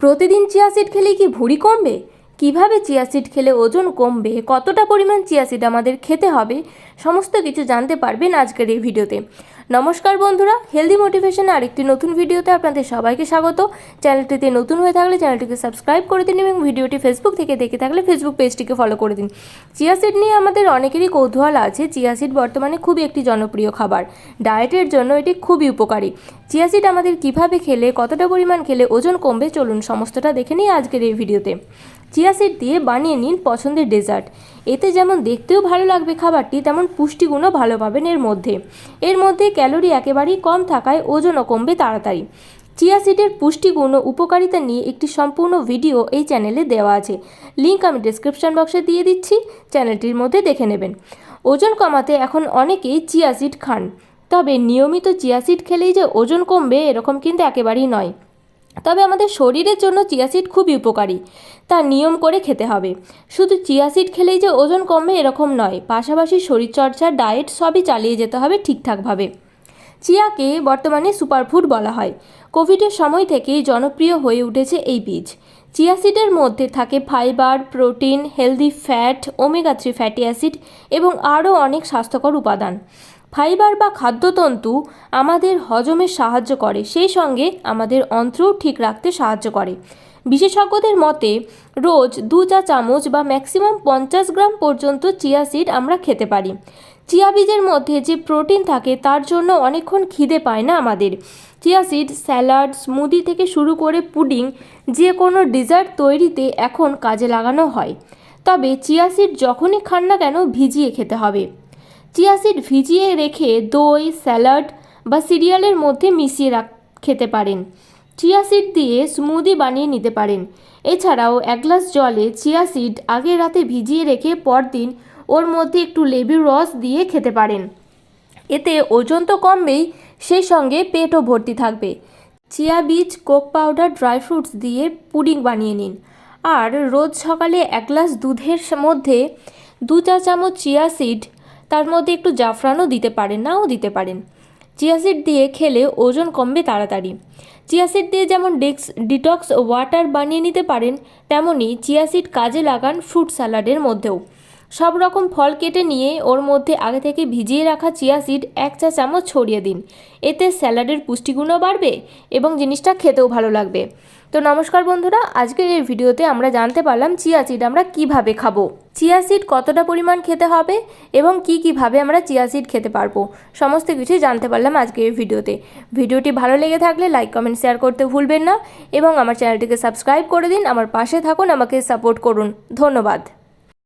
প্রতিদিন chia seed খেলে কি ভুঁড়ি কমবে? কীভাবে চিয়া সিড খেলে ওজন কমবে? কতটা পরিমাণ চিয়া সিড আমাদের খেতে হবে? সমস্ত কিছু জানতে পারবেন আজকের এই ভিডিওতে। নমস্কার বন্ধুরা হেলদি মোটিভেশনে আরেকটি নতুন ভিডিওতে আপনাদের সবাইকে স্বাগত। চ্যানেলটিতে নতুন হয়ে থাকলে চ্যানেলটিকে সাবস্ক্রাইব করে দিন এবং ভিডিওটি ফেসবুক থেকে দেখে থাকলে ফেসবুক পেজটিকে ফলো করে দিন। চিয়া সিড নিয়ে আমাদের অনেকেরই কৌতূহল আছে। চিয়া সিড বর্তমানে খুবই একটি জনপ্রিয় খাবার। ডায়েটের জন্য এটি খুবই উপকারী। চিয়া সিড আমাদের কীভাবে খেলে, কতটা পরিমাণ খেলে, ওজন কমবে, চলুন সমস্তটা দেখে নিই আজকের এই ভিডিওতে। চিয়া সিড দিয়ে বানিয়ে নিন পছন্দের ডেজার্ট এতে যেমন দেখতেও ভালো লাগবে খাবারটি, তেমন পুষ্টিগুণও ভালো পাবেন এর মধ্যে। এর মধ্যে ক্যালোরি একেবারেই কম থাকায় ওজনও কমবে তাড়াতাড়ি। চিয়া সিডের পুষ্টিগুণ ও উপকারিতা নিয়ে একটি সম্পূর্ণ ভিডিও এই চ্যানেলে দেওয়া আছে। লিঙ্ক আমি ডিসক্রিপশন বক্সে দিয়ে দিচ্ছি, চ্যানেলটির মধ্যে দেখে নেবেন। ওজন কমাতে এখন অনেকেই চিয়া সিড খান, তবে নিয়মিত চিয়া সিড খেলেই যে ওজন কমবে এরকম কিন্তু একেবারেই নয়। তবে আমাদের শরীরের জন্য চিয়া সিড খুবই উপকারী। তা নিয়ম করে খেতে হবে। শুধু চিয়া সিড খেলেই যে ওজন কমবে এরকম নয়, পাশাপাশি শরীরচর্চা, ডায়েট সবই চালিয়ে যেতে হবে ঠিকঠাকভাবে। চিয়াকে বর্তমানে সুপারফুড বলা হয়। কোভিডের সময় থেকেই জনপ্রিয় হয়ে উঠেছে এই বীজ। চিয়া সিডের মধ্যে থাকে fibre, protein, healthy fat, omega three fatty acid এবং আরও অনেক স্বাস্থ্যকর উপাদান। ফাইবার বা খাদ্যতন্তু আমাদের হজমে সাহায্য করে, সেই সঙ্গে আমাদের অন্ত্রও ঠিক রাখতে সাহায্য করে। বিশেষজ্ঞদের মতে, রোজ দু চা চামচ বা ম্যাক্সিমাম পঞ্চাশ গ্রাম পর্যন্ত চিয়া সিড আমরা খেতে পারি। চিয়া বীজের মধ্যে যে প্রোটিন থাকে, তার জন্য অনেকক্ষণ খিদে পায় না আমাদের। চিয়া সিড, স্যালাড, স্মুদি থেকে শুরু করে পুডিং, যে কোনো ডিজার্ট তৈরিতে এখন কাজে লাগানো হয়। তবে চিয়া সিড যখনই খান না কেন, ভিজিয়ে খেতে হবে। চিয়া সিড ভিজিয়ে রেখে দই, স্যালাড বা সিরিয়ালের মধ্যে মিশিয়ে রাখ, খেতে পারেন। চিয়া সিড দিয়ে স্মুদি বানিয়ে নিতে পারেন। এছাড়াও এক গ্লাস জলে চিয়া সিড আগের রাতে ভিজিয়ে রেখে পরদিন ওর মধ্যে একটু লেবুর রস দিয়ে খেতে পারেন। এতে ওজন তো কমবেই, সেই সঙ্গে পেটও ভর্তি থাকবে। চিয়া বীজ, কোক পাউডার, ড্রাই ফ্রুটস দিয়ে পুডিং বানিয়ে নিন। আর রোজ সকালে এক গ্লাস দুধের মধ্যে দু চা চামচ চিয়া সিড, তার মধ্যে একটু জাফরানও দিতে পারেন, নাও দিতে পারেন। চিয়া সিড দিয়ে খেলে ওজন কমবে তাড়াতাড়ি। চিয়া সিড দিয়ে যেমন ডেক্স, ডিটক্স ওয়াটার বানিয়ে নিতে পারেন, তেমনই চিয়া সিড কাজে লাগান ফ্রুট স্যালাডের মধ্যেও। সব রকম ফল কেটে নিয়ে ওর মধ্যে আগে থেকে ভিজিয়ে রাখা চিয়া সিড এক চা চামচ ছড়িয়ে দিন। এতে স্যালাডের পুষ্টিগুণও বাড়বে এবং জিনিসটা খেতেও ভালো লাগবে। তো নমস্কার বন্ধুরা, আজকের এই ভিডিওতে আমরা জানতে পারলাম চিয়া সিড আমরা কীভাবে খাব। চিয়া সিড কতটা পরিমাণ খেতে হবে এবং কি কীভাবে আমরা চিয়া সিড খেতে পারব, সমস্ত কিছুই জানতে পারলাম আজকের এই ভিডিওতে। ভিডিওটি ভালো লেগে থাকলে লাইক কমেন্ট শেয়ার করতে ভুলবেন না এবং আমার চ্যানেলটিকে সাবস্ক্রাইব করে দিন, আমার পাশে থাকুন, আমাকে সাপোর্ট করুন। ধন্যবাদ।